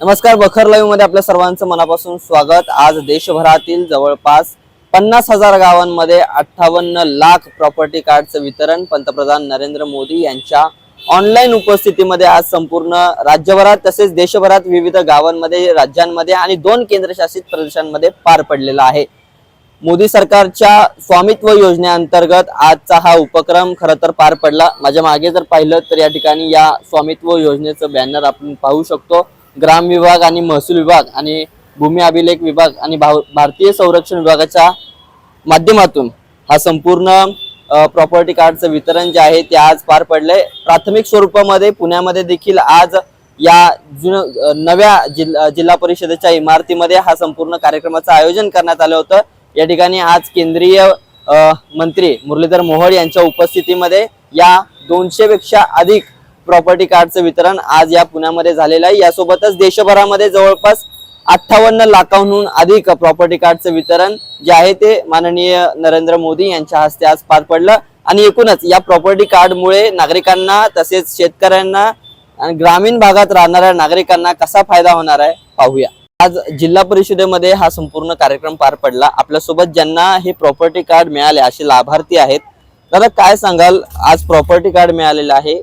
नमस्कार बखर लाईव्हमध्ये आपल्या सर्वांचं मनापासून स्वागत. आज देशभरातील जवळपास पन्नास हजार गावांमध्ये अठ्ठावन्न लाख प्रॉपर्टी कार्डचं वितरण पंतप्रधान नरेंद्र मोदी यांच्या ऑनलाईन उपस्थितीमध्ये आज संपूर्ण राज्यभरात तसेच देशभरात विविध गावांमध्ये राज्यांमध्ये आणि दोन केंद्रशासित प्रदेशांमध्ये पार पडलेला आहे. मोदी सरकारच्या स्वामित्व योजनेअंतर्गत आजचा हा उपक्रम खरं तर पार पडला. माझ्या मागे जर पाहिलं तर या ठिकाणी या स्वामित्व योजनेचं बॅनर आपण पाहू शकतो. ग्राम विभाग आणि महसूल विभाग आणि भूमी अभिलेख विभाग आणि भाव- भारतीय संरक्षण विभागाच्या माध्यमातून हा संपूर्ण प्रॉपर्टी कार्डचं वितरण जे आहे ते आज पार पडलंय. प्राथमिक स्वरूपामध्ये पुण्यामध्ये देखील आज या जुन नव्या जिल्हा जिल्हा परिषदेच्या इमारतीमध्ये हा संपूर्ण कार्यक्रमाचं आयोजन करण्यात आलं होतं. या ठिकाणी आज केंद्रीय मंत्री मुरलीधर मोहोळ यांच्या उपस्थितीमध्ये या दोनशेपेक्षा अधिक प्रॉपर्टी कार्डचं वितरण आज या पुण्यामध्ये झालेलं आहे. यासोबतच देशभरामध्ये जवळपास अठ्ठावन्न लाखांहून अधिक प्रॉपर्टी कार्डचं वितरण जे आहे ते माननीय नरेंद्र मोदी यांच्या हस्ते आज पार पडलं. आणि एकूणच या प्रॉपर्टी कार्डमुळे नागरिकांना तसेच शेतकऱ्यांना आणि ग्रामीण भागात राहणाऱ्या नागरिकांना कसा फायदा होणार आहे पाहूया. आज जिल्हा परिषदेमध्ये हा संपूर्ण कार्यक्रम पार पडला. आपल्यासोबत ज्यांना हे प्रॉपर्टी कार्ड मिळाले असे लाभार्थी आहेत दादा काय सांगाल? आज प्रॉपर्टी कार्ड मिळालेलं आहे.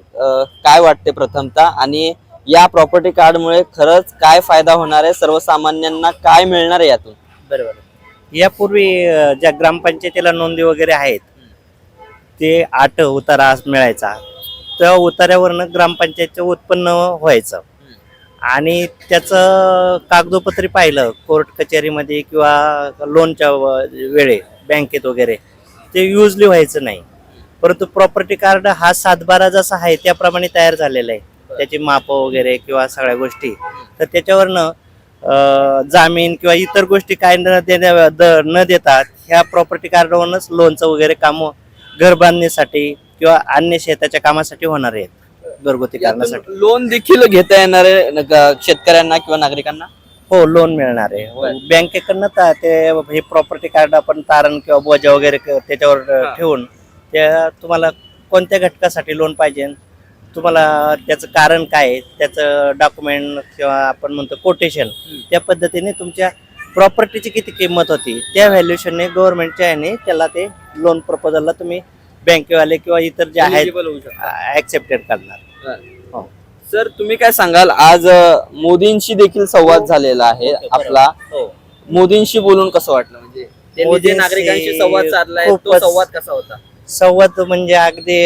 काय वाटते प्रथमतः? आणि या प्रॉपर्टी कार्डमुळे खरंच काय फायदा होणार आहे? सर्वसामान्यांना काय मिळणार आहे यातून? बरोबर. यापूर्वी ज्या ग्रामपंचायतीला नोंदी वगैरे आहेत ते आठ उतारा मिळायचा. त्या उतार्यावरनं ग्रामपंचायतचं उत्पन्न व्हायचं. आणि त्याचं कागदोपत्री पाहिलं कोर्ट कचेरीमध्ये किंवा लोनच्या वेळे बँकेत वगैरे ते युजली व्हायचं नाही. परंतु प्रॉपर्टी कार्ड हा सातबारा जसा आहे त्याप्रमाणे तयार झालेला आहे. त्याची मापं वगैरे किंवा सगळ्या गोष्टी. तर त्याच्यावरनं जामीन किंवा इतर गोष्टी काय न देण्या न देता ह्या प्रॉपर्टी कार्डवरूनच लोनचं वगैरे काम घर बांधणीसाठी किंवा अन्य शेताच्या कामासाठी होणार आहेत. घरगुती करण्यासाठी लोन देखील घेता येणार आहे शेतकऱ्यांना किंवा नागरिकांना? हो लोन मिळणार आहे. बरं. बँकेकडनं ता- ते हे प्रॉपर्टी कार्ड आपण तारण किंवा बोजा वगैरे त्याच्यावर हा. ठेवून त्या तुम्हाला कोणत्या घटकासाठी लोन पाहिजे? तुम्हाला त्याचं कारण काय? आहे, त्याचं डॉक्युमेंट किंवा आपण म्हणतो कोटेशन त्या पद्धतीने तुमच्या प्रॉपर्टीची किती किंमत होती? त्या व्हॅल्युएशनने गव्हर्नमेंटच्या याने त्याला ते लोन प्रपोजलला तुम्ही बँकेवाले किंवा इतर जे आहेत. ऍक्सेप्टेड करणार. हो. सर तुम्ही काय सांगाल? आज मोदींशी देखील संवाद झालेला आहे आपला. हो. मोदींशी बोलून कसं वाटलं? म्हणजे नागरिकांशी संवाद साधलाय तो संवाद कसा होता? संवाद म्हणजे अगदी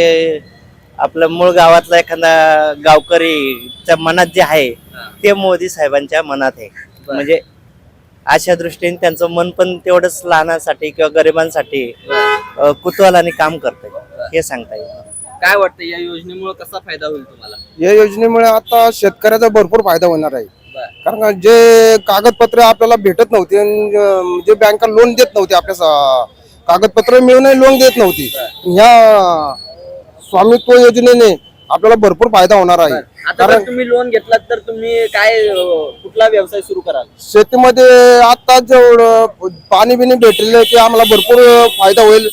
आपलं मूळ गावातला एखादा गावकरीच्या मनात जे आहे. ते मोदी साहेबांच्या मनात आहे. म्हणजे अशा दृष्टीने त्यांचं मन पण तेवढंच लहानासाठी किंवा गरिबांसाठी कुतूहलाने काम करतंय हे सांगता येईल काय वाटतं या योजनेमुळे कसा फायदा होईल तुम्हाला या योजनेमुळे आता शेतकऱ्याचा भरपूर फायदा होणार आहे. कारण जे कागदपत्र आपल्याला भेटत नव्हते जे बँका लोन देत नव्हते आपल्या कागदपत्र मिळून लोन देत नव्हती. ह्या स्वामित्व योजनेने आपल्याला भरपूर फायदा होणार आहे. आता जर तुम्ही लोन घेतलात तर तुम्ही काय अ, कुठला व्यवसाय सुरू कराल? शेतीमध्ये आता जेवढं पाणी बिणी भेटलेलं की आम्हाला भरपूर फायदा होईल.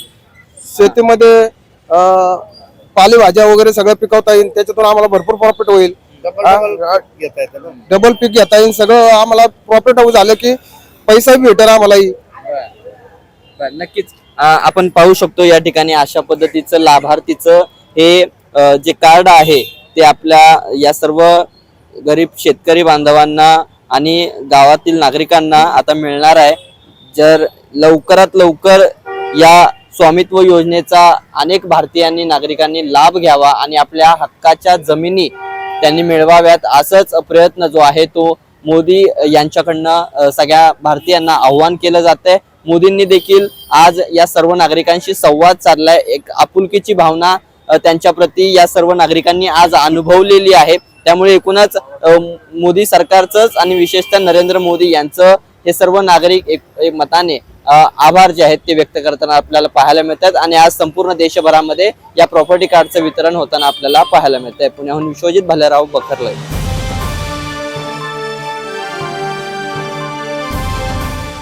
शेतीमध्ये अं, पालेभाज्या वगैरे सगळं पिकवता येईल. त्याच्यातून आम्हाला भरपूर प्रॉफिट होईल. डबल पीक घेता येईल. सगळं आम्हाला प्रॉफिट झालं की पैसा भेटेल आम्हालाही. बरं, नक्कीच आपण पाहू शकतो या ठिकाणी अशा पद्धतीचं लाभार्थीचं हे अ, जे कार्ड आहे ते आपल्या या सर्व गरीब शेतकरी बांधवांना आणि गावातील नागरिकांना आता मिळणार आहे. जर लवकरात लवकर या स्वामित्व योजनेचा अनेक भारतीयांनी नागरिकांनी लाभ घ्यावा आणि आपल्या हक्काच्या जमिनी त्यांनी मिळवाव्यात असंच प्रयत्न जो आहे तो मोदी यांच्याकडनं अ, सगळ्या भारतीयांना आव्हान केलं जात मोदींनी देखील आज या सर्व नागरिकांशी संवाद साधलाय. एक आपुलकीची भावना त्यांच्याप्रती या सर्व नागरिकांनी आज अनुभवलेली आहे. त्यामुळे एकूणच मोदी सरकारचंच आणि विशेषतः नरेंद्र मोदी यांचं हे सर्व नागरिक एक एक मताने आभार जे आहेत ते व्यक्त करताना आपल्याला पाहायला मिळतात. आणि आज संपूर्ण देशभरामध्ये या प्रॉपर्टी कार्डचं वितरण होताना आपल्याला पाहायला मिळतंय. पुण्याहून विश्वजित भालेराव बखरलय.